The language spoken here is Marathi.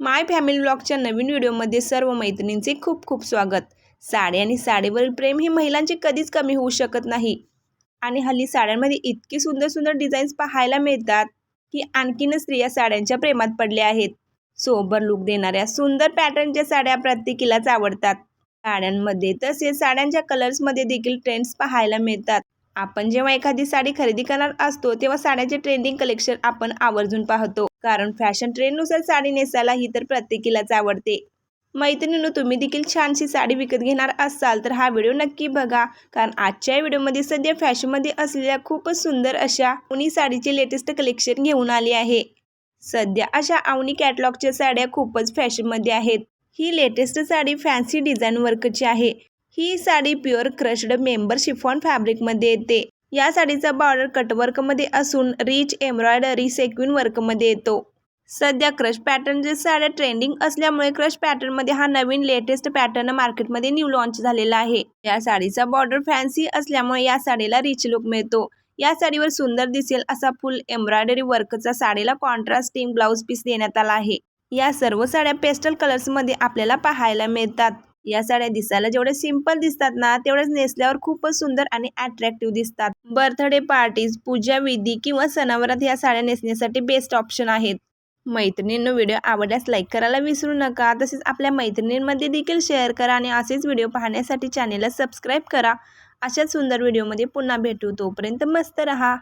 माय फॅमिली ब्लॉगच्या नवीन व्हिडिओमध्ये सर्व मैत्रिणींचे खूप खूप स्वागत. साडी आणि साडीवरील प्रेम हे महिलांचे कधीच कमी होऊ शकत नाही. आणि हल्ली साड्यांमध्ये इतकी सुंदर सुंदर डिझाईन्स पाहायला मिळतात की आणखीनच स्त्रिया साड्यांच्या प्रेमात पडल्या आहेत. सोबर लुक देणाऱ्या सुंदर पॅटर्नच्या साड्या प्रत्येकीलाच आवडतात. साड्यांमध्ये तसेच साड्यांच्या कलर्समध्ये देखील ट्रेंड्स पाहायला मिळतात. आपण जेव्हा एखादी साडी खरेदी करणार असतो तेव्हा साड्याचे ट्रेंडिंग कलेक्शन आपण आवर्जून पाहतो. कारण फॅशन ट्रेंडनुसार साडी नेसायला ही तर प्रत्येकीलाच आवडते. मैत्रिणींनो तुम्ही देखील छानशी साडी विकत घेणार असाल तर हा व्हिडिओ नक्की बघा. कारण आजच्या या व्हिडिओमध्ये सध्या फॅशनमध्ये असलेल्या खूपच सुंदर अशा उनी साडीचे लेटेस्ट कलेक्शन घेऊन आली आहे. सध्या अशा आवनी कॅटलॉगच्या साड्या खूपच फॅशनमध्ये आहेत. ही लेटेस्ट साडी फॅन्सी डिझाईन वर्कची आहे. ही sari pure crushed member chiffon फॅब्रिकमध्ये येते. या साडीचा बॉर्डर कटवर्कमध्ये असून रिच एम्ब्रॉयडरी सेक्विन वर्कमध्ये येतो. सध्या क्रश पॅटर्नचे साड्या ट्रेंडिंग असल्यामुळे क्रश पॅटर्नमध्ये हा नवीन लेटेस्ट पॅटर्न मार्केटमध्ये न्यू लॉन्च झालेला आहे. या साडीचा बॉर्डर फॅन्सी असल्यामुळे या साडीला रिच लुक मिळतो. या साडीवर सुंदर दिसेल असा फुल एम्ब्रॉयडरी वर्कचा साडीला कॉन्ट्रास्टिंग ब्लाऊज पीस देण्यात आला आहे. या सर्व साड्या पेस्टल कलर्समध्ये आपल्याला पाहायला मिळतात. या साड्या दिसायला जेवढे सिंपल दिसतात ना तेवढेच नेसल्यावर खूपच सुंदर आणि अट्रॅक्टिव्ह दिसतात. बर्थडे पार्टीज पूजा विधी किंवा सणावरात या साड्या नेसण्यासाठी बेस्ट ऑप्शन आहेत. मैत्रिणींनो व्हिडिओ आवडल्यास लाईक करायला विसरू नका. तसेच आपल्या मैत्रिणींमध्ये देखील शेअर करा आणि असेच व्हिडिओ पाहण्यासाठी चॅनेलला सबस्क्राईब करा. अशाच सुंदर व्हिडिओमध्ये पुन्हा भेटू. तोपर्यंत मस्त रहा.